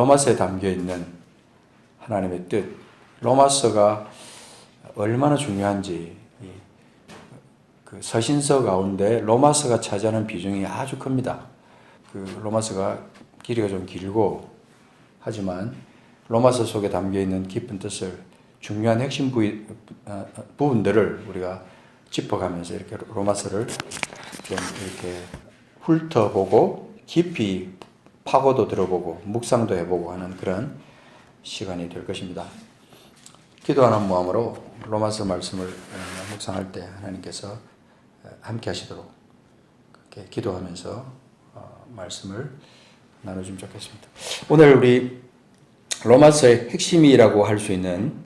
로마서에 담겨 있는 하나님의 뜻, 로마서가 얼마나 중요한지 이, 그 서신서 가운데 로마서가 차지하는 비중이 아주 큽니다. 그 로마서가 길이가 좀 길고 하지만 로마서 속에 담겨 있는 깊은 뜻을 중요한 핵심 부위, 어, 어, 부분들을 우리가 짚어가면서 이렇게 로마서를 좀 이렇게 훑어보고 깊이 파고도 들어보고 묵상도 해보고 하는 그런 시간이 될 것입니다. 기도하는 마음으로 로마서 말씀을 어, 묵상할 때 하나님께서 어, 함께 하시도록 그렇게 기도하면서 어, 말씀을 나눠주면 좋겠습니다. 오늘 우리 로마서의 핵심이라고 할 수 있는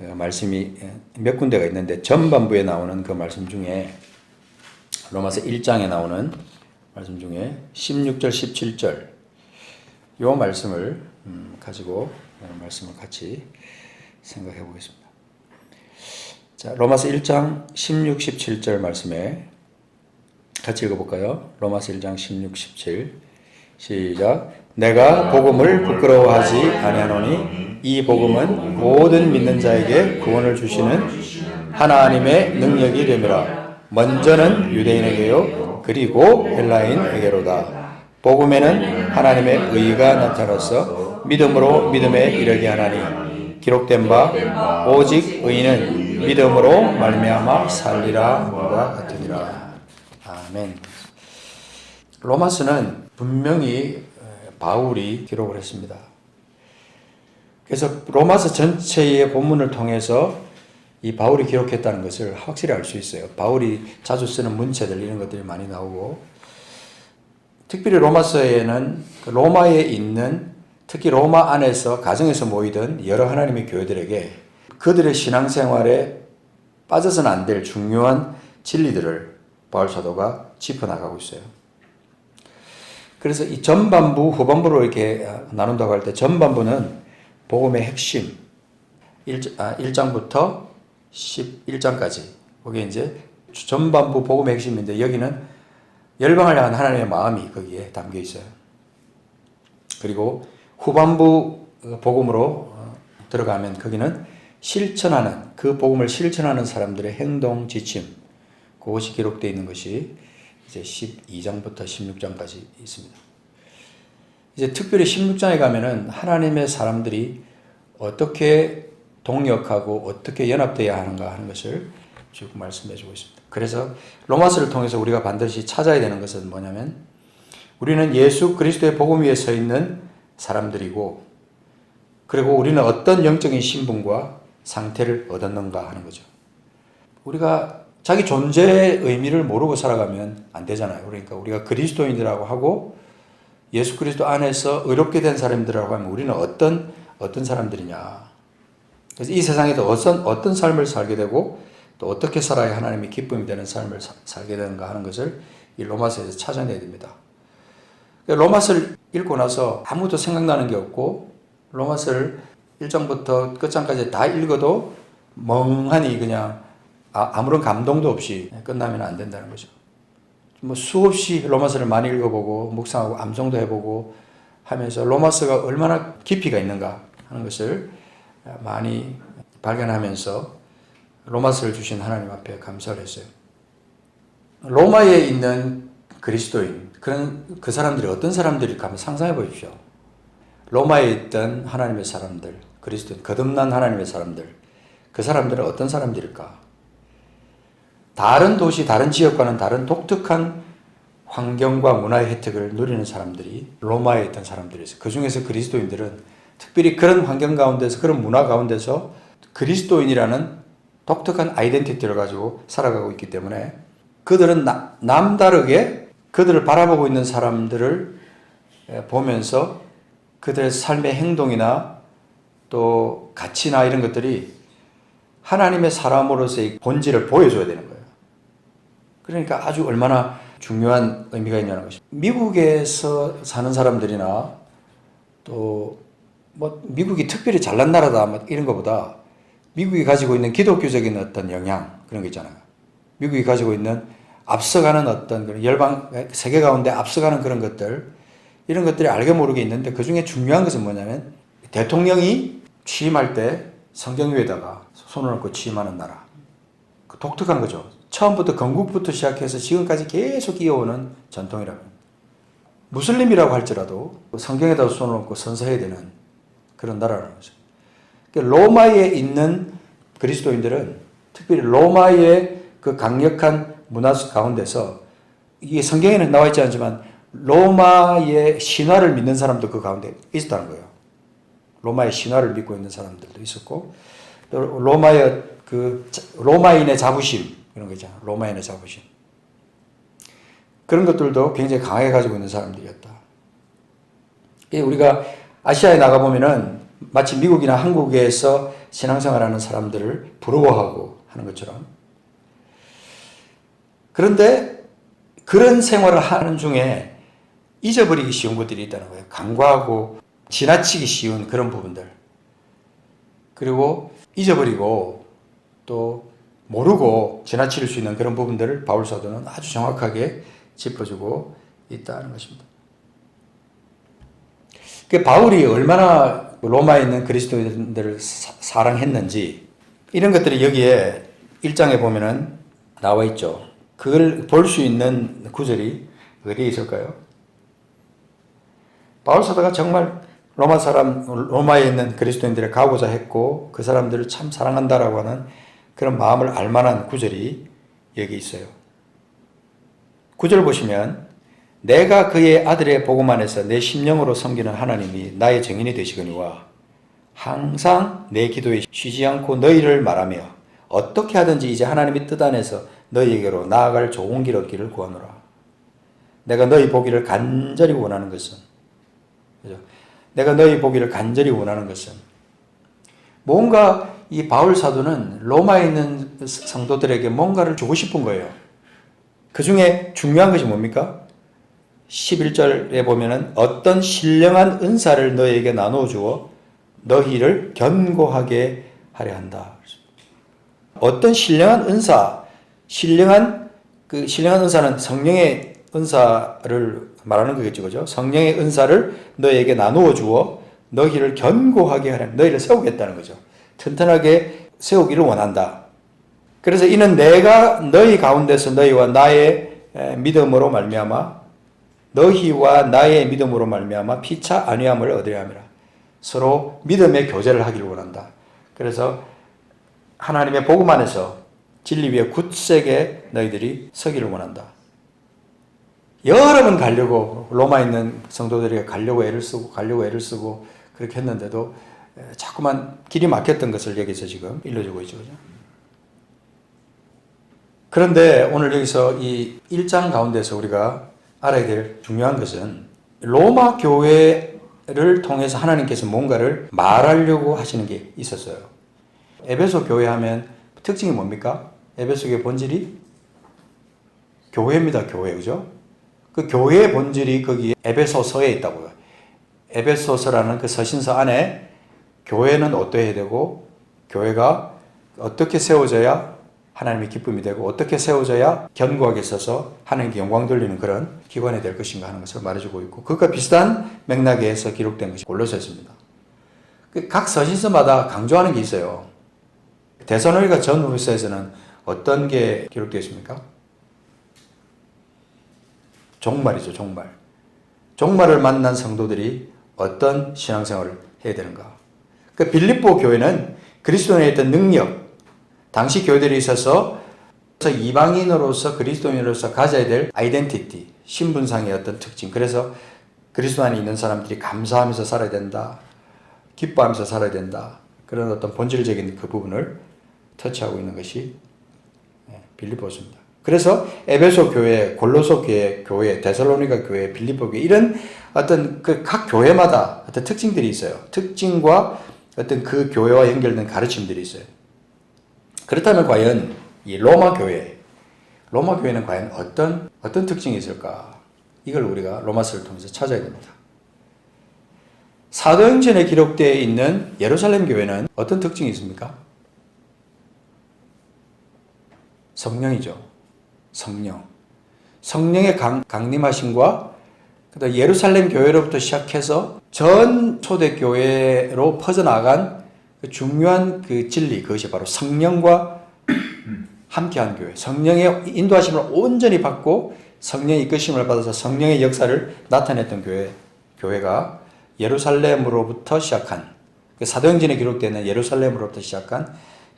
어, 말씀이 몇 군데가 있는데 전반부에 나오는 그 말씀 중에 로마서 1장에 나오는 말씀 중에 16절, 17절 요 말씀을 음, 가지고 말씀을 같이 생각해 보겠습니다. 자, 로마서 1장 16, 17절 말씀에 같이 읽어볼까요? 로마서 1장 16, 17 시작 내가 복음을 부끄러워하지 아니하노니 이 복음은 모든 믿는 자에게 구원을 주시는 하나님의 능력이 됨이라 먼저는 유대인에게요 그리고 헬라인에게로다 복음에는 하나님의 의가 나타나서 믿음으로 믿음에 이르게 하나니 기록된 바 오직 의인은 믿음으로 말미암아 살리라 함과 같으니라 아멘 로마서는 분명히 바울이 기록을 했습니다. 그래서 로마서 전체의 본문을 통해서 이 바울이 기록했다는 것을 확실히 알 수 있어요. 바울이 자주 쓰는 문체들 이런 것들이 많이 나오고 특별히 로마서에는 그 로마에 있는 특히 로마 안에서 가정에서 모이던 여러 하나님의 교회들에게 그들의 신앙생활에 빠져서는 안 될 중요한 진리들을 바울 사도가 짚어나가고 있어요. 그래서 이 전반부, 후반부로 이렇게 나눈다고 할 때 전반부는 복음의 핵심 1, 장부터 11장까지 거기에 이제 전반부 복음의 핵심인데 여기는 열방을 향한 하나님의 마음이 거기에 담겨 있어요. 그리고 후반부 복음으로 어, 들어가면 거기는 실천하는 그 복음을 실천하는 사람들의 행동 지침 그것이 기록되어 있는 것이 이제 12장부터 16장까지 있습니다. 이제 특별히 16장에 가면은 하나님의 사람들이 어떻게 동역하고 어떻게 연합되어야 하는가 하는 것을 쭉 말씀해 주고 있습니다. 그래서 로마서를 통해서 우리가 반드시 찾아야 되는 것은 뭐냐면 우리는 예수 그리스도의 복음 위에 서 있는 사람들이고 그리고 우리는 어떤 영적인 신분과 상태를 얻었는가 하는 거죠. 우리가 자기 존재의 의미를 모르고 살아가면 안 되잖아요. 그러니까 우리가 그리스도인이라고 하고 예수 그리스도 안에서 의롭게 된 사람들이라고 하면 우리는 어떤 어떤 사람들이냐. 그래서 이 세상에서 어떤 어떤 삶을 살게 되고 또 어떻게 살아야 하나님이 기쁨이 되는 삶을 사, 살게 되는가 하는 것을 이 로마서에서 찾아내야 됩니다. 로마서를 읽고 나서 아무도 생각나는 게 없고 로마서를 1장부터 끝장까지 다 읽어도 멍하니 그냥 아, 무런 감동도 없이 끝나면 안 된다는 거죠. 뭐 수없이 로마서를 많이 읽어보고 묵상하고 암송도 해보고 하면서 로마서가 얼마나 깊이가 있는가 하는 것을 많이 발견하면서 로마서를 주신 하나님 앞에 감사를 했어요. 로마에 있는 그리스도인 그런 그 사람들이 어떤 사람들일까 한번 상상해 보십시오. 로마에 있던 하나님의 사람들, 그리스도인 거듭난 하나님의 사람들, 그 사람들은 어떤 사람들일까? 다른 도시, 다른 지역과는 다른 독특한 환경과 문화의 혜택을 누리는 사람들이 로마에 있던 사람들이었어요. 그 중에서 그리스도인들은 특별히 그런 환경 가운데서, 그런 문화 가운데서 그리스도인이라는 독특한 아이덴티티를 가지고 살아가고 있기 때문에 그들은 나, 남다르게 그들을 바라보고 있는 사람들을 보면서 그들의 삶의 행동이나 또 가치나 이런 것들이 하나님의 사람으로서의 본질을 보여줘야 되는 거예요. 그러니까 아주 얼마나 중요한 의미가 있냐는 것이 미국에서 사는 사람들이나 또 뭐 미국이 특별히 잘난 나라다 뭐 이런 것보다 미국이 가지고 있는 기독교적인 어떤 영향 그런 거 있잖아요. 미국이 가지고 있는 앞서가는 어떤 그런 열방 세계 가운데 앞서가는 그런 것들 이런 것들이 알게 모르게 있는데 그 중에 중요한 것은 뭐냐면 대통령이 취임할 때 성경 위에다가 손을 얹고 취임하는 나라. 그 독특한 거죠. 처음부터 건국부터 시작해서 지금까지 계속 이어오는 전통이라고. 무슬림이라고 할지라도 성경에다 손을 얹고 선서해야 되는 그런 나라라는 거죠. 그러니까 로마에 있는 그리스도인들은 특별히 로마의 그 강력한 문화 가운데서 이게 성경에는 나와 있지 않지만 로마의 신화를 믿는 사람도 그 가운데 있었다는 거예요. 로마의 신화를 믿고 있는 사람들도 있었고 또 로마의 그 자- 로마인의 자부심 이런 거 있잖아. 로마인의 자부심. 그런 것들도 굉장히 강하게 가지고 있는 사람들이었다. 이 우리가 아시아에 나가 보면은 마치 미국이나 한국에서 신앙생활하는 사람들을 부러워하고 하는 것처럼 그런데 그런 생활을 하는 중에 잊어버리기 쉬운 것들이 있다는 거예요. 간과하고 지나치기 쉬운 그런 부분들. 그리고 잊어버리고 또 모르고 지나칠 수 있는 그런 부분들을 바울 사도는 아주 정확하게 짚어주고 있다는 것입니다. 그 바울이 얼마나 로마에 있는 그리스도인들을 사- 사랑했는지 이런 것들이 여기에 1장에 보면은 나와 있죠. 그걸 볼 수 있는 구절이 어디에 있을까요? 바울 사도가 정말 로마 사람 로마에 있는 그리스도인들을 가고자 했고 그 사람들을 참 사랑한다라고 하는 그런 마음을 알 만한 구절이 여기 있어요. 구절 보시면 내가 그의 아들의 복음 안에서 내 심령으로 섬기는 하나님이 나의 증인이 되시거니와 항상 내 기도에 쉬지 않고 너희를 말하며 어떻게 하든지 이제 하나님의 뜻 안에서 너희에게로 나아갈 좋은 길 얻기를 구하노라. 내가 너희 보기를 간절히 원하는 것은 그죠? 내가 너희 보기를 간절히 원하는 것은 뭔가 이 바울 사도는 로마에 있는 성도들에게 뭔가를 주고 싶은 거예요. 그 중에 중요한 것이 뭡니까? 11절에 보면은 어떤 신령한 은사를 너희에게 나누어 주어 너희를 견고하게 하려 한다. 어떤 신령한 은사, 신령한 그 신령한 은사는 성령의 은사를 말하는 거겠죠, 그죠? 성령의 은사를 너희에게 나누어 주어 너희를 견고하게 하려, 너희를 세우겠다는 거죠. 튼튼하게 세우기를 원한다. 그래서 이는 내가 너희 가운데서 너희와 나의 에, 믿음으로 말미암아 너희와 나의 믿음으로 말미암아 피차 안위함을 얻으려 함이라. 서로 믿음의 교제를 하기를 원한다. 그래서 하나님의 복음 안에서 진리 위에 굳세게 너희들이 서기를 원한다. 여러 번 가려고 로마에 있는 성도들에게 가려고 애를 쓰고 가려고 애를 쓰고 그렇게 했는데도 에, 자꾸만 길이 막혔던 것을 여기서 지금 일러주고 있죠. 그죠? 그런데 오늘 여기서 이 1장 가운데서 우리가 알아야 될 중요한 것은 로마 교회를 통해서 하나님께서 뭔가를 말하려고 하시는 게 있었어요. 에베소 교회 하면 특징이 뭡니까? 에베소 교회 본질이 교회입니다. 교회. 그죠? 그 교회의 본질이 거기 에베소서에 있다고요. 에베소서라는 그 서신서 안에 교회는 어떠해야 되고 교회가 어떻게 세워져야 하나님의 기쁨이 되고 어떻게 세워져야 견고하게 서서 하나님께 영광 돌리는 그런 기관이 될 것인가 하는 것을 말해주고 있고 그것과 비슷한 맥락에서 기록된 것이 골로새입니다. 그각 서신서마다 강조하는 게 있어요. 대선호리가 전 후서에서는 어떤 게 기록되어 있습니까? 종말이죠, 종말. 종말을 만난 성도들이 어떤 신앙생활을 해야 되는가? 그 빌립보 교회는 그리스도인에 있던 능력, 당시 교회들이 있어서 이방인으로서 그리스도인으로서 가져야 될 아이덴티티, 신분상의 어떤 특징. 그래서 그리스도 안에 있는 사람들이 감사하면서 살아야 된다. 기뻐하면서 살아야 된다. 그런 어떤 본질적인 그 부분을 터치하고 있는 것이 예, 빌립보서입니다. 그래서 에베소 교회, 골로소 교회, 교회, 데살로니가 교회, 빌립보 교회 이런 어떤 그 각 교회마다 어떤 특징들이 있어요. 특징과 어떤 그 교회와 연결된 가르침들이 있어요. 그렇다면 과연 이 로마 교회, 로마 교회는 과연 어떤 어떤 특징이 있을까? 이걸 우리가 로마서를 통해서 찾아야 됩니다. 사도행전에 기록되어 있는 예루살렘 교회는 어떤 특징이 있습니까? 성령이죠. 성령. 성령의 강, 강림하심과 예루살렘 교회로부터 시작해서 전 초대 교회로 퍼져나간 그 중요한 그 진리 그것이 바로 성령과 함께한 교회. 성령의 인도하심을 온전히 받고 성령의 이끄심을 받아서 성령의 역사를 나타냈던 교회 교회가 예루살렘으로부터 시작한 그 사도행전에 기록되는 예루살렘으로부터 시작한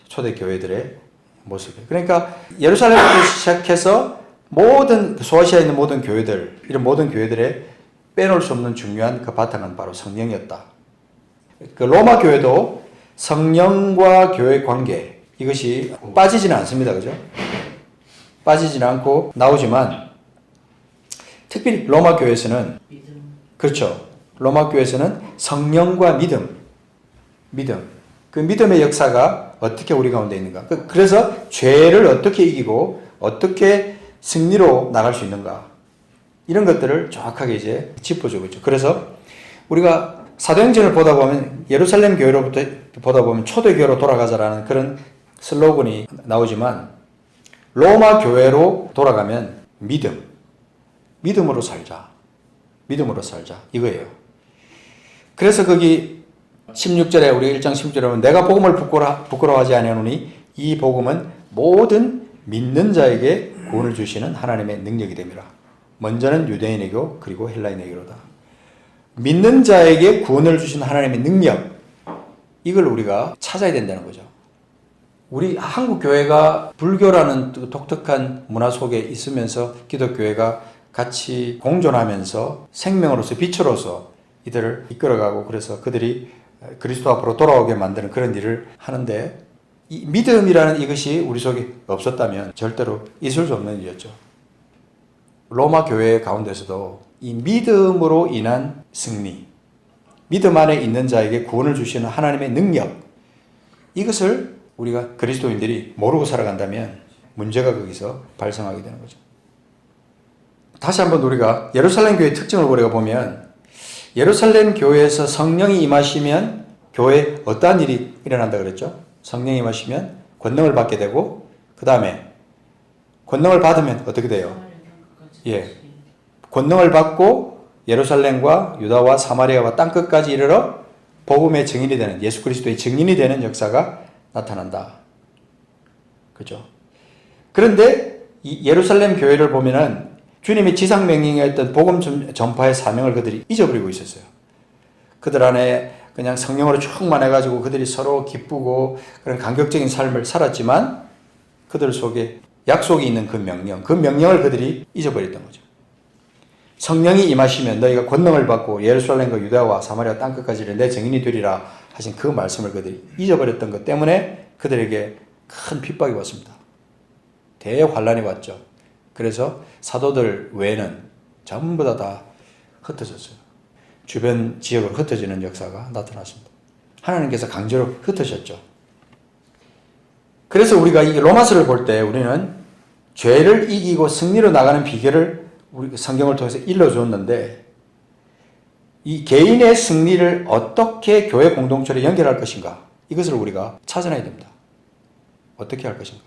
초대 교회들의 모습이에요. 그러니까 예루살렘부터 시작해서 모든 그 소아시아에 있는 모든 교회들 이런 모든 교회들의 빼놓을 수 없는 중요한 그 바탕은 바로 성령이었다. 그 로마 교회도 성령과 교회 관계 이것이 빠지지는 않습니다. 그죠? 빠지지는 않고 나오지만 특별히 로마 교회에서는. 그렇죠. 로마 교회에서는 성령과 믿음, 믿음. 그 믿음의 역사가 어떻게 우리 가운데 있는가. 그- 그래서 죄를 어떻게 이기고 어떻게 승리로 나갈 수 있는가. 이런 것들을 정확하게 이제 짚어주고 있죠. 그래서 우리가 사도행전을 보다 보면 예루살렘 교회로부터 보다 보면 초대교회로 돌아가자라는 그런 슬로건이 나오지만 로마 교회로 돌아가면 믿음, 믿음으로 살자. 믿음으로 살자. 이거예요. 그래서 거기 16절에 우리 1장 16절에 보면 내가 복음을 부끄러, 부끄러워하지 아니하노니 이 복음은 모든 믿는 자에게 구원을 주시는 하나님의 능력이 됨이라. 먼저는 유대인에게 그리고 헬라인에게로다. 믿는 자에게 구원을 주신 하나님의 능력 이걸 우리가 찾아야 된다는 거죠. 우리 한국 교회가 불교라는 또 독특한 문화 속에 있으면서 기독교회가 같이 공존하면서 생명으로서 빛으로서 이들을 이끌어가고 그래서 그들이 그리스도 앞으로 돌아오게 만드는 그런 일을 하는데 이 믿음이라는 이것이 우리 속에 없었다면 절대로 있을 수 없는 일이었죠. 로마 교회 가운데서도 이 믿음으로 인한 승리, 믿음 안에 있는 자에게 구원을 주시는 하나님의 능력, 이것을 우리가 그리스도인들이 모르고 살아간다면 문제가 거기서 발생하게 되는 거죠. 다시 한번 우리가 예루살렘 교회의 특징을 우리가 보면 예루살렘 교회에서 성령이 임하시면 교회에 어떠한 일이 일어난다 그랬죠? 성령이 임하시면 권능을 받게 되고 그 다음에 권능을 받으면 어떻게 돼요? 예. 권능을 받고 예루살렘과 유다와 사마리아와 땅 끝까지 이르러 복음의 증인이 되는 예수 그리스도의 증인이 되는 역사가 나타난다. 그죠? 그런데 이 예루살렘 교회를 보면은 주님의 지상 명령이었던 복음 전- 전파의 사명을 그들이 잊어버리고 있었어요. 그들 안에 그냥 성령으로 충만해 가지고 그들이 서로 기쁘고 그런 감격적인 삶을 살았지만 그들 속에 약속이 있는 그 명령, 그 명령을 그들이 잊어버렸던 거죠. 성령이 임하시면 너희가 권능을 받고 예루살렘과 유다와 사마리아 땅 끝까지 이르러 내 증인이 되리라 하신 그 말씀을 그들이 잊어버렸던 것 때문에 그들에게 큰 핍박이 왔습니다. 대환란이 왔죠. 그래서 사도들 외에는 전부 다 다 흩어졌어요. 주변 지역으로 흩어지는 역사가 나타났습니다. 하나님께서 강제로 흩으셨죠. 그래서 우리가 이 로마서를 볼 때 우리는 죄를 이기고 승리로 나가는 비결을 우리 성경을 통해서 일러주었는데 이 개인의 승리를 어떻게 교회 공동체로 연결할 것인가 이것을 우리가 찾아내야 됩니다. 어떻게 할 것인가.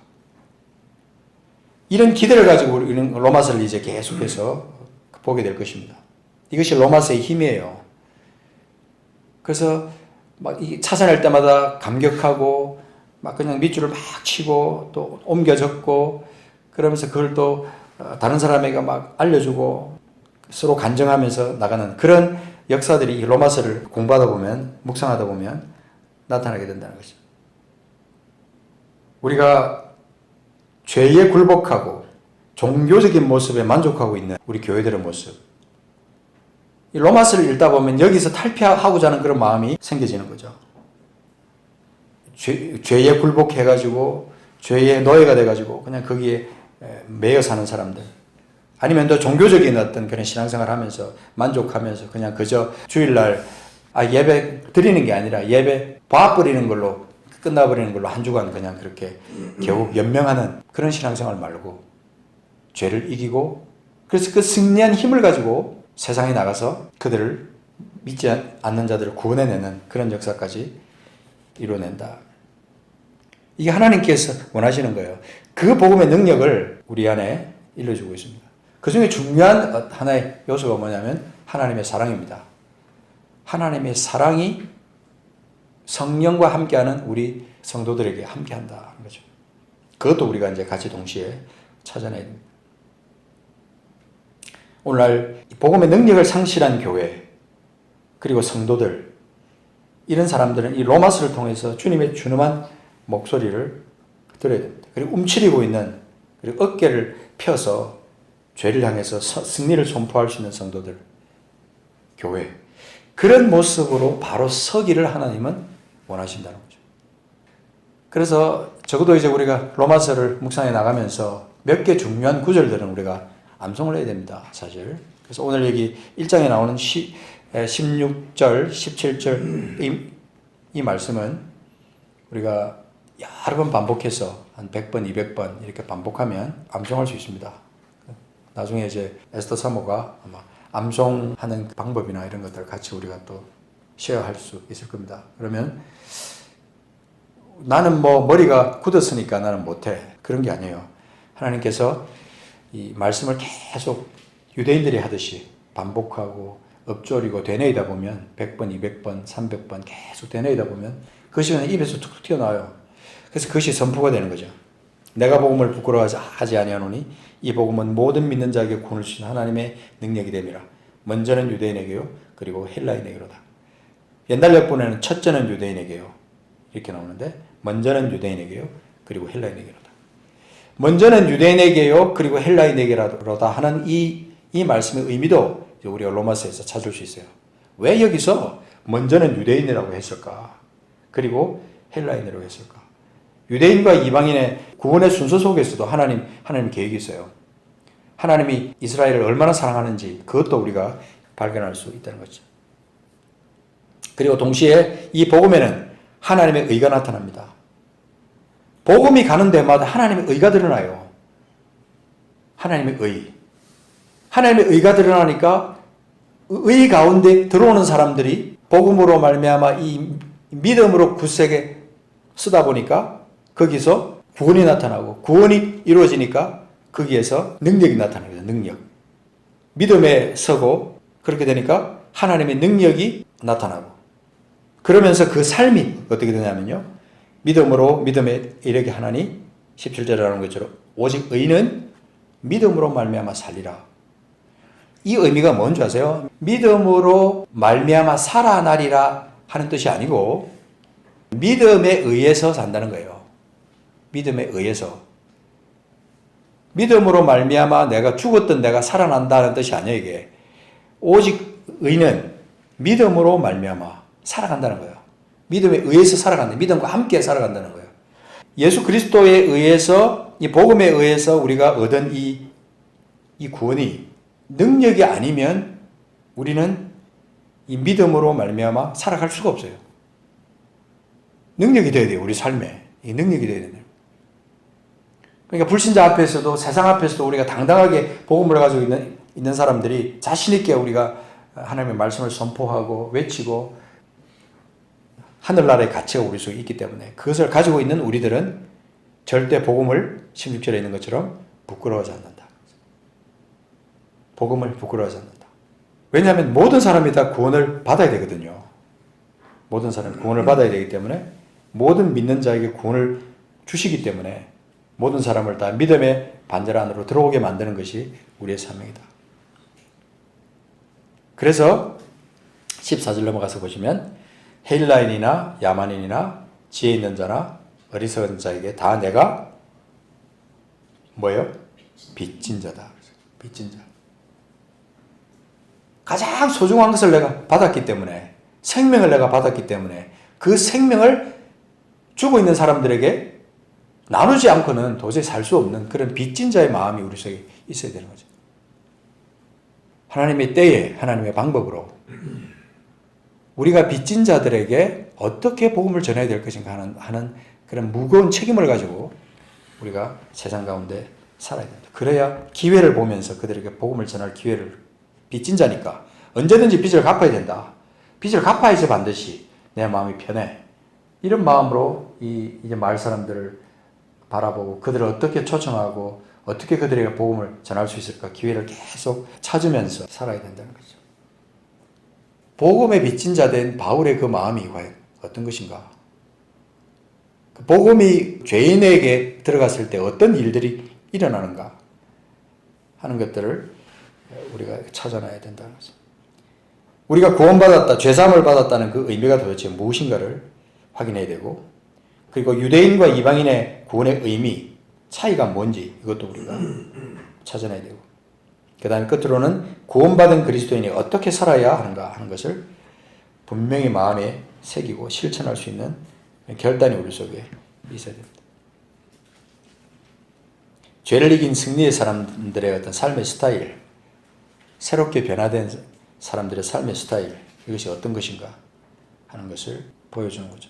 이런 기대를 가지고 우리는 로마서를 이제 계속해서 보게 될 것입니다. 이것이 로마서의 힘이에요. 그래서 막이 찾아낼 때마다 감격하고 막 그냥 밑줄을 막 치고 또 옮겨 적고 그러면서 그걸 또 어, 다른 사람에게 막 알려주고 서로 간증하면서 나가는 그런 역사들이 이 로마서를 공부하다 보면 묵상하다 보면 나타나게 된다는 것이죠. 우리가 죄에 굴복하고 종교적인 모습에 만족하고 있는 우리 교회들의 모습. 이 로마서를 읽다 보면 여기서 탈피하고자 하는 그런 마음이 생겨지는 거죠. 죄, 죄에 굴복해가지고 죄의 노예가 돼가지고 그냥 거기에 에, 매여 사는 사람들. 아니면 또 종교적인 어떤 그런 신앙생활 하면서 만족하면서 그냥 그저 주일날 아, 예배 드리는 게 아니라 예배 봐버리는 걸로 끝나버리는 걸로 한 주간 그냥 그렇게 겨우 연명하는 그런 신앙생활 말고 죄를 이기고 그래서 그 승리한 힘을 가지고 세상에 나가서 그들을 믿지 않는 자들을 구원해내는 그런 역사까지 이루어낸다. 이게 하나님께서 원하시는 거예요. 그 복음의 능력을 우리 안에 일러주고 있습니다. 그 중에 중요한 하나의 요소가 뭐냐면 하나님의 사랑입니다. 하나님의 사랑이 성령과 함께하는 우리 성도들에게 함께한다는 거죠. 그것도 우리가 이제 같이 동시에 찾아내야 됩니다. 오늘날 복음의 능력을 상실한 교회 그리고 성도들 이런 사람들은 이 로마스를 통해서 주님의 준엄한 목소리를 들어야 됩니다. 그리고 움츠리고 있는 그리고 어깨를 펴서 죄를 향해서 서- 승리를 선포할 수 있는 성도들 교회 그런 모습으로 바로 서기를 하나님은 원하신다는 거죠. 그래서 적어도 이제 우리가 로마서를 묵상해 나가면서 몇 개 중요한 구절들은 우리가 암송을 해야 됩니다. 사실. 그래서 오늘 여기 1장에 나오는 16절, 17절 이, 이 말씀은 우리가 여러 번 반복해서 한 100번, 200번 이렇게 반복하면 암송할 수 있습니다. 나중에 이제 에스더 사모가 아마 암송하는 방법이나 이런 것들 같이 우리가 또 쉐어할 수 있을 겁니다. 그러면 나는 뭐 머리가 굳었으니까 나는 못해. 그런 게 아니에요. 하나님께서 이 말씀을 계속 유대인들이 하듯이 반복하고 엎조리고 되뇌이다 보면 100번, 200번, 300번 계속 되뇌이다 보면 그 시간에 입에서 툭툭 튀어나와요. 그래서 그것이 선포가 되는 거죠. 내가 복음을 부끄러워하지 아니하노니 이 복음은 모든 믿는 자에게 구원을 주신 하나님의 능력이 됨이라. 먼저는 유대인에게요. 그리고 헬라인에게로다. 옛날 역본에는 첫째는 유대인에게요. 이렇게 나오는데 먼저는 유대인에게요. 그리고 헬라인에게로다. 먼저는 유대인에게요. 그리고 헬라인에게로다 하는 이, 이 말씀의 의미도 우리가 로마서에서 찾을 수 있어요. 왜 여기서 먼저는 유대인이라고 했을까? 그리고 헬라인이라고 했을까? 유대인과 이방인의 구원의 순서 속에서도 하나님, 하나님 계획이 있어요. 하나님이 이스라엘을 얼마나 사랑하는지 그것도 우리가 발견할 수 있다는 거죠. 그리고 동시에 이 복음에는 하나님의 의가 나타납니다. 복음이 가는 데마다 하나님의 의가 드러나요. 하나님의 의. 하나님의 의가 드러나니까 의 가운데 들어오는 사람들이 복음으로 말미암아 이 믿음으로 굳세게 쓰다 보니까 거기서 구원이 나타나고 구원이 이루어지니까 거기에서 능력이 거죠. 능력. 믿음에 서고 그렇게 되니까 하나님의 능력이 나타나고 그러면서 그 삶이 어떻게 되냐면요. 믿음으로 믿음에 이르게 하나니 17절에 나오는 것처럼 오직 의는 믿음으로 말미암아 살리라. 이 의미가 뭔지 아세요? 믿음으로 말미암아 살아나리라 하는 뜻이 아니고 믿음에 의해서 산다는 거예요. 믿음에 의해서. 믿음으로 말미암아 내가 죽었던 내가 살아난다는 뜻이 아니에요, 이게. 오직 의는 믿음으로 말미암아 살아간다는 거예요. 믿음에 의해서 살아간다. 믿음과 함께 살아간다는 거예요. 예수 그리스도에 의해서 이 복음에 의해서 우리가 얻은 이, 이 구원이 능력이 아니면 우리는 이 믿음으로 말미암아 살아갈 수가 없어요. 능력이 돼야 돼요. 우리 삶에. 이 능력이 돼야 돼요. 그러니까 불신자 앞에서도 세상 앞에서도 우리가 당당하게 복음을 가지고 있는, 있는 사람들이 자신있게 우리가 하나님의 말씀을 선포하고 외치고 하늘나라의 가치가 우리 속에 있기 때문에 그것을 가지고 있는 우리들은 절대 복음을 16절에 있는 것처럼 부끄러워하지 않는다. 복음을 부끄러워하지 않는다. 왜냐하면 모든 사람이 다 구원을 받아야 되거든요. 모든 사람이 구원을 받아야 되기 때문에 모든 믿는 자에게 구원을 주시기 때문에 모든 사람을 다 믿음의 반절 안으로 들어오게 만드는 것이 우리의 사명이다. 그래서 14절 넘어가서 보시면 헬라인이나 야만인이나 지혜 있는 자나 어리석은 자에게 다 내가 뭐예요? 빚진 자다. 빚진 자. 가장 소중한 것을 내가 받았기 때문에 생명을 내가 받았기 때문에 그 생명을 주고 있는 사람들에게 나누지 않고는 도저히 살 수 없는 그런 빚진 자의 마음이 우리 속에 있어야 되는 거죠. 하나님의 때에 하나님의 방법으로 우리가 빚진 자들에게 어떻게 복음을 전해야 될 것인가 하는, 하는 그런 무거운 책임을 가지고 우리가 세상 가운데 살아야 됩니다. 그래야 기회를 보면서 그들에게 복음을 전할 기회를 빚진 자니까 언제든지 빚을 갚아야 된다. 빚을 갚아야지 반드시 내 마음이 편해. 이런 마음으로 이 이제 마을 사람들을 바라보고 그들을 어떻게 초청하고 어떻게 그들에게 복음을 전할 수 있을까 기회를 계속 찾으면서 살아야 된다는 거죠. 복음의 빚진 자 된 바울의 그 마음이 과연 어떤 것인가? 그 복음이 죄인에게 들어갔을 때 어떤 일들이 일어나는가 하는 것들을 우리가 찾아놔야 된다는 거죠. 우리가 구원받았다, 죄사함을 받았다는 그 의미가 도대체 무엇인가를 확인해야 되고, 그리고 유대인과 이방인의 구원의 의미, 차이가 뭔지 이것도 우리가 찾아내야 되고, 그 다음에 끝으로는 구원받은 그리스도인이 어떻게 살아야 하는가 하는 것을 분명히 마음에 새기고 실천할 수 있는 결단이 우리 속에 있어야 됩니다. 죄를 이긴 승리의 사람들의 어떤 삶의 스타일, 새롭게 변화된 사람들의 삶의 스타일, 이것이 어떤 것인가 하는 것을 보여주는 거죠.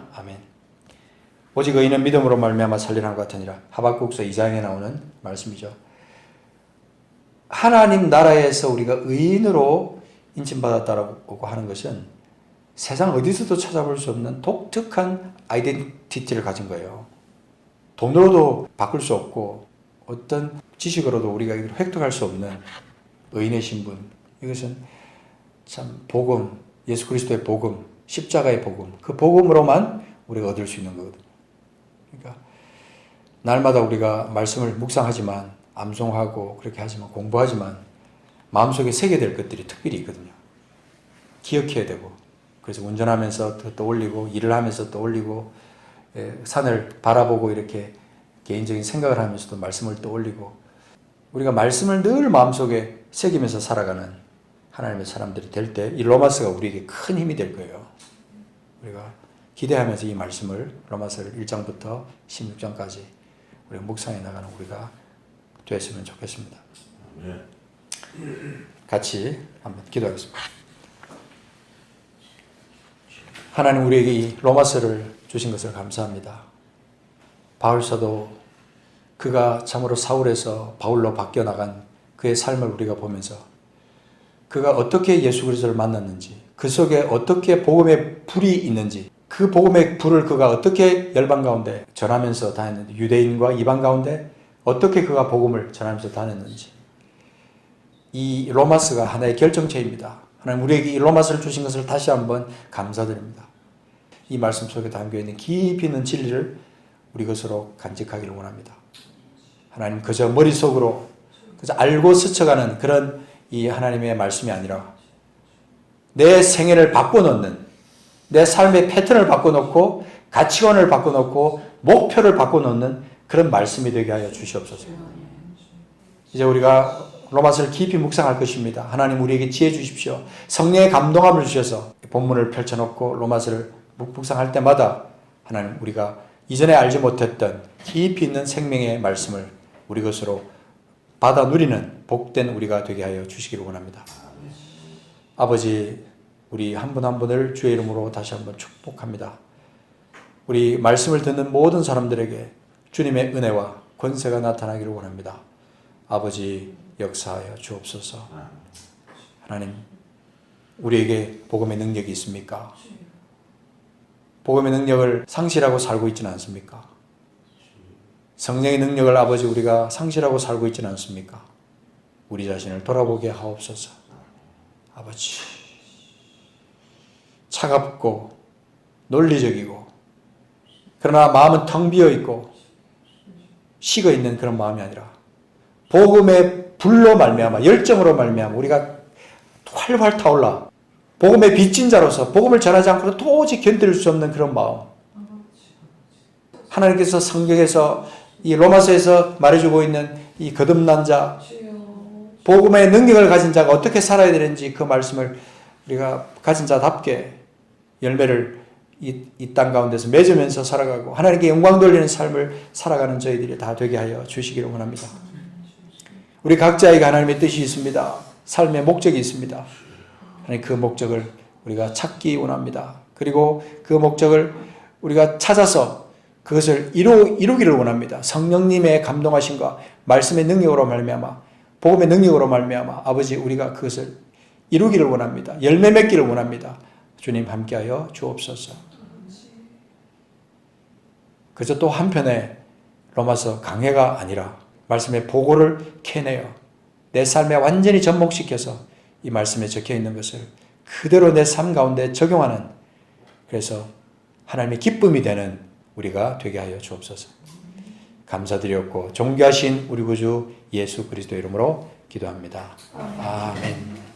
오직 의인은 믿음으로 말미암아 살리라 함과 같으니라. 하박국서 2장에 나오는 말씀이죠. 하나님 나라에서 우리가 의인으로 인침받았다라고 하는 것은 세상 어디서도 찾아볼 수 없는 독특한 아이덴티티를 가진 거예요. 돈으로도 바꿀 수 없고 어떤 지식으로도 우리가 이걸 획득할 수 없는 의인의 신분. 이것은 참 복음, 예수 그리스도의 복음, 십자가의 복음, 그 복음으로만 우리가 얻을 수 있는 거거든요. 그러니까 날마다 우리가 말씀을 묵상하지만 암송하고 그렇게 하지만 공부하지만 마음속에 새게 될 것들이 특별히 있거든요. 기억해야 되고 그래서 운전하면서 또 떠올리고 일을 하면서 떠올리고 예, 산을 바라보고 이렇게 개인적인 생각을 하면서도 말씀을 떠올리고 우리가 말씀을 늘 마음속에 새기면서 살아가는 하나님의 사람들이 될 때 이 로마서가 우리에게 큰 힘이 될 거예요. 우리가 기대하면서 이 말씀을 로마서를 1장부터 16장까지 우리가 묵상해 나가는 우리가 됐으면 좋겠습니다. 같이 한번 기도하겠습니다. 하나님 우리에게 이 로마서를 주신 것을 감사합니다. 바울 사도 그가 참으로 사울에서 바울로 바뀌어 나간 그의 삶을 우리가 보면서 그가 어떻게 예수 그리스도를 만났는지 그 속에 어떻게 복음의 불이 있는지 그 복음의 불을 그가 어떻게 열방 가운데 전하면서 다녔는지 유대인과 이방 가운데 어떻게 그가 복음을 전하면서 다녔는지 이 로마스가 하나의 결정체입니다. 하나님 우리에게 이 로마스를 주신 것을 다시 한번 감사드립니다. 이 말씀 속에 담겨 있는 깊이 있는 진리를 우리 것으로 간직하기를 원합니다. 하나님 그저 머릿속으로 그저 알고 스쳐가는 그런 이 하나님의 말씀이 아니라 내 생애를 바꿔놓는 내 삶의 패턴을 바꿔놓고 가치관을 바꿔놓고 목표를 바꿔놓는 그런 말씀이 되게 하여 주시옵소서. 이제 우리가 로마서를 깊이 묵상할 것입니다. 하나님 우리에게 지혜 주십시오. 성령의 감동함을 주셔서 본문을 펼쳐놓고 로마서를 묵상할 때마다 하나님 우리가 이전에 알지 못했던 깊이 있는 생명의 말씀을 우리 것으로 받아 누리는 복된 우리가 되게 하여 주시기를 원합니다. 아버지 우리 한분한 분을 주의 이름으로 다시 한번 축복합니다. 우리 말씀을 듣는 모든 사람들에게 주님의 은혜와 권세가 나타나기를 원합니다. 아버지 역사하여 주옵소서. 하나님, 우리에게 복음의 능력이 있습니까? 복음의 능력을 상실하고 살고 있지는 않습니까? 성령의 능력을 아버지 우리가 상실하고 살고 있지는 않습니까? 우리 자신을 돌아보게 하옵소서. 아버지, 차갑고 논리적이고 그러나 마음은 텅 비어 있고 식어 있는 그런 마음이 아니라 복음의 불로 말미암아 열정으로 말미암아 우리가 활활 타올라 복음의 빚진 자로서 복음을 전하지 않고는 도저히 견딜 수 없는 그런 마음. 하나님께서 성경에서 이 로마서에서 말해주고 있는 이 거듭난 자, 복음의 능력을 가진 자가 어떻게 살아야 되는지 그 말씀을 우리가 가진 자답게 열매를 이땅 가운데서 맺으면서 살아가고 하나님께 영광 돌리는 삶을 살아가는 저희들이 다 되게 하여 주시기를 원합니다. 우리 각자에게 하나님의 뜻이 있습니다. 삶의 목적이 있습니다. 하나님 그 목적을 우리가 찾기 원합니다. 그리고 그 목적을 우리가 찾아서 그것을 이루, 이루기를 원합니다. 성령님의 감동하심과 말씀의 능력으로 말미암아 복음의 능력으로 말미암아 아버지 우리가 그것을 이루기를 원합니다. 열매 맺기를 원합니다. 주님 함께하여 주옵소서. 그저 또 한편에 로마서 강해가 아니라 말씀의 보고를 캐내어 내 삶에 완전히 접목시켜서 이 말씀에 적혀 있는 것을 그대로 내 삶 가운데 적용하는 그래서 하나님의 기쁨이 되는 우리가 되게 하여 주옵소서. 감사드렸고 존귀하신 우리 구주 예수 그리스도 이름으로 기도합니다. 아멘.